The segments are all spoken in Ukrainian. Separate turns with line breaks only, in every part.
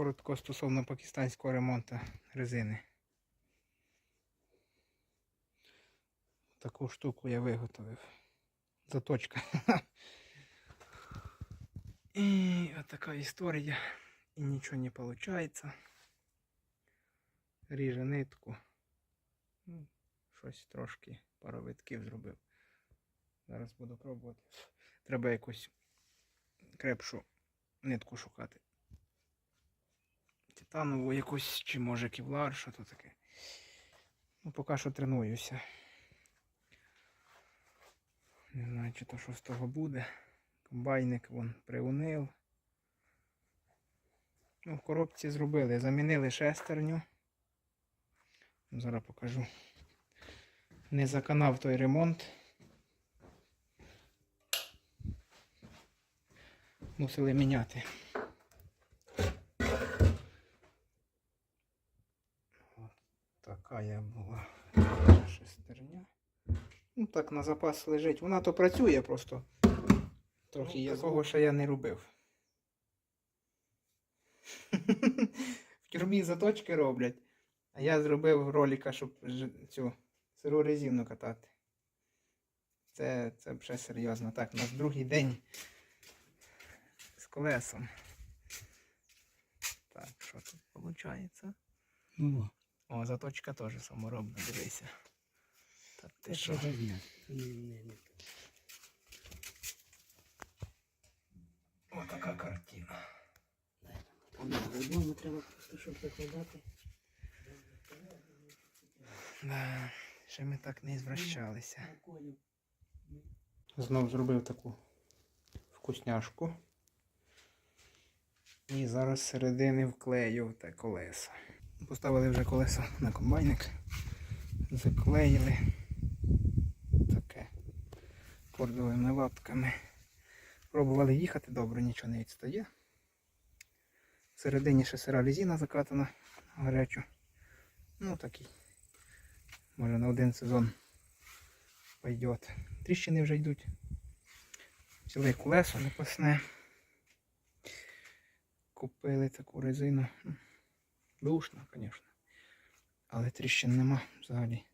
Коротко стосовно пакистанського ремонту резини. Таку штуку я виготовив. Заточка. І отака історія. І нічого не виходить. Ріже нитку. Ну, щось трошки пару витків зробив. Зараз буду пробувати. Треба якусь крепшу нитку шукати. Титанову якусь, чи може кевлар, що то таке. Ну, поки що тренуюся. Не знаю, чи то що з того буде. Комбайник вон приунив. Ну, в коробці зробили. Замінили шестерню. Ну, Зараз покажу. Не заканав той ремонт. Мусили міняти. Я була шестерня. Ну так на запас лежить. Вона то працює просто. Трохи є того, що я не робив. В тюрмі заточки роблять. А я зробив ролика, щоб цю сиру резину катати. Це, це вже серйозно. Так, у нас другий день з колесом. Так, що тут виходить?
Ну,
О, заточка теж саморобна, дивися. Та ти що?
Ні, ні, ні.
О, така картина.
Додому треба просто, щоб закладати.
Да, ще ми так не звращалися. Знов зробив таку вкусняшку. І зараз з середини вклею те колесо. Поставили вже колесо на комбайник. Заклеїли таке кордовими лапками. Пробували їхати добре, нічого не відстає. Всередині ще сира резина закатана гарячу. Ну такий. Може на один сезон пойдет. Тріщини вже йдуть. Взяли колесо запасне. Купили таку резину. М, Бушна, звісно. Але тріщин нема взагалі.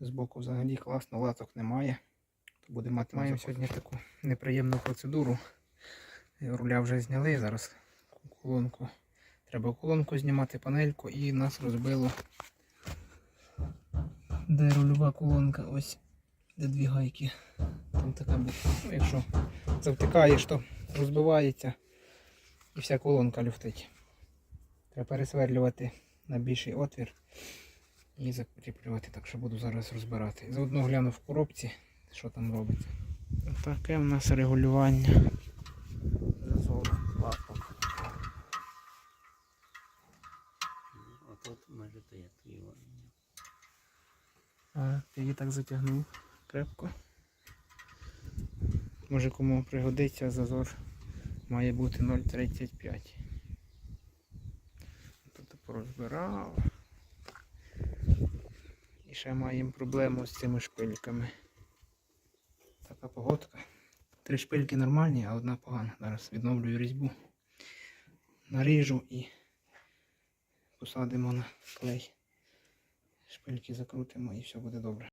Збоку взагалі класно, латок немає. То буде мати Маємо сьогодні таку неприємну процедуру. Руля вже зняли, зараз колонку. Треба колонку знімати, панельку і нас розбило. Де рульова колонка? Ось де дві гайки. Там така буде. Ну, якщо завтикаєш, то розбивається і вся колонка люфтить. Треба пересверлювати на більший отвір і закріплювати, так що буду зараз розбирати. Заодно гляну в коробці, що там робиться. Таке в нас регулювання. Зазору лапок.
А тут може я його.
А, ти її так затягнув крепко. Може кому пригодиться зазор має бути 0,35. Порозбирав. І ще маємо проблему з цими шпильками. Така погодка. Три шпильки нормальні, а одна погана. Зараз відновлюю різьбу. Наріжу і посадимо на клей. Шпильки закрутимо і все буде добре.